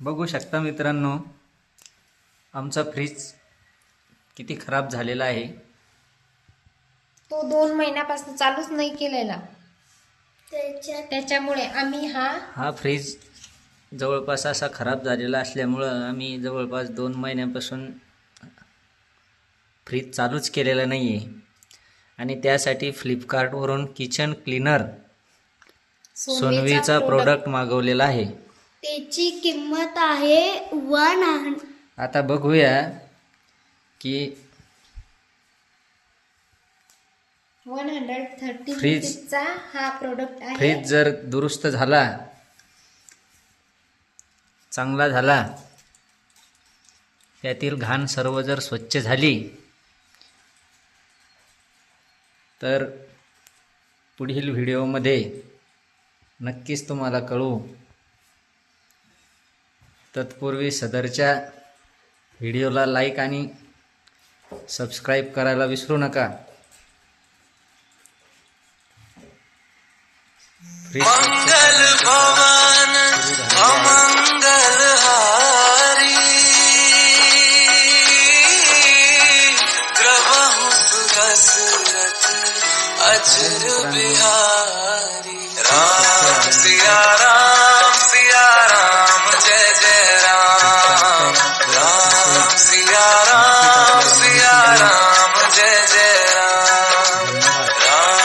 बघू शकता मित्रांनो आमचा फ्रीज किती खराब झालेला आहे. तो दोन महिन्यापासून चालूच नाही केलेला. त्याच्यामुळे आम्ही हा हा फ्रीज जवळपास असा खराब झालेला असल्यामुळं आम्ही जवळपास दोन महिन्यापासून फ्रीज चालूच केलेला नाही आहे आणि त्यासाठी फ्लिपकार्टवरून किचन क्लीनर सोनवीचा प्रोडक्ट मागवलेला आहे. त्याची किंमत आहे वन आता बघूया की वन हंड्रेड थर्टी फ्रीज. रुपीजचा हा प्रोडक्ट आहे फ्रीज जर दुरुस्त झाला चांगला झाला त्यातील घाण सर्व जर स्वच्छ झाली तर पुढील व्हिडिओमध्ये नक्कीच तुम्हाला कळू तत्पूर्वी सदरच्या व्हिडिओला लाईक आणि सबस्क्राईब करायला विसरू नका. मंगल भवन अमंगल हारी। अजर बिहारी। राम